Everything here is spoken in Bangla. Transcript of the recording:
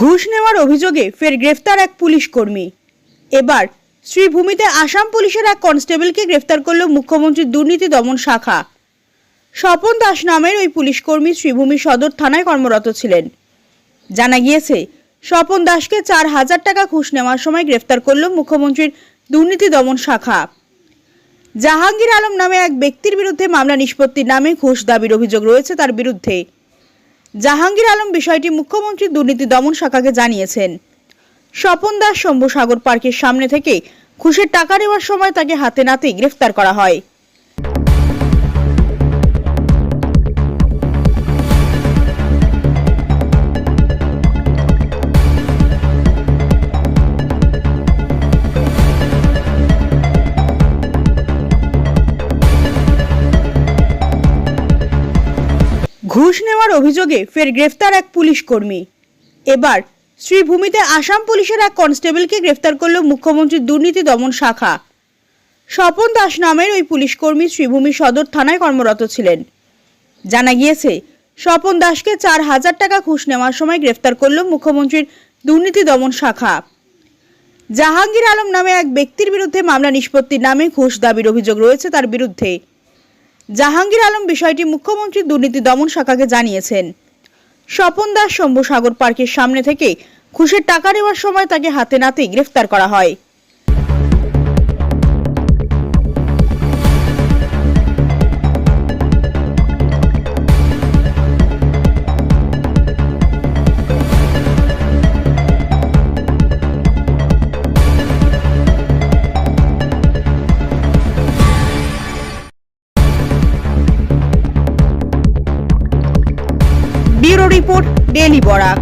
ঘুষ নেওয়ার অভিযোগে ফের গ্রেফতার এক পুলিশ কর্মী। এবার শ্রীভূমিতে আসাম পুলিশের এক কনস্টেবলকে গ্রেফতার করল মুখ্যমন্ত্রীর দুর্নীতি দমন শাখা। স্বপন দাস নামের ওই পুলিশ কর্মী শ্রীভূমি সদর থানায় কর্মরত ছিলেন। জানা গিয়েছে, স্বপন দাসকে চার হাজার টাকা ঘুষ নেওয়ার সময় গ্রেফতার করল মুখ্যমন্ত্রীর দুর্নীতি দমন শাখা। জাহাঙ্গীর আলম নামে এক ব্যক্তির বিরুদ্ধে মামলা নিষ্পত্তির নামে ঘুষ দাবির অভিযোগ রয়েছে তার বিরুদ্ধে। জাহাঙ্গীর আলম বিষয়টি মুখ্যমন্ত্রী দুর্নীতি দমন শাখাকে জানিয়েছেন। স্বপন দাস শম্ভু সাগর পার্কের সামনে থেকে ঘুষের টাকা নেওয়ার সময় তাকে হাতে নাতে গ্রেফতার করা হয়। ঘুষ নেওয়ার অভিযোগে ফের গ্রেফতার এক পুলিশ কর্মী। এবার শ্রীভূমিতে আসাম পুলিশের এক কনস্টেবলকে গ্রেফতার করল মুখ্যমন্ত্রীর দুর্নীতি দমন শাখা। স্বপন দাস নামের ওই পুলিশ কর্মী শ্রীভূমি সদর থানায় কর্মরত ছিলেন। জানা গিয়েছে, স্বপন দাসকে চার হাজার টাকা ঘুষ নেওয়ার সময় গ্রেফতার করল মুখ্যমন্ত্রীর দুর্নীতি দমন শাখা। জাহাঙ্গীর আলম নামে এক ব্যক্তির বিরুদ্ধে মামলা নিষ্পত্তির নামে ঘুষ দাবির অভিযোগ রয়েছে তার বিরুদ্ধে। জাহাঙ্গীর আলম বিষয়টি মুখ্যমন্ত্রী দুর্নীতি দমন শাখাকে জানিয়েছেন। স্বপন দাস শম্ভু সাগর পার্কের সামনে থেকে ঘুষের টাকা নেওয়ার সময় তাকে হাতে নাতে গ্রেফতার করা হয়। Report daily Barak.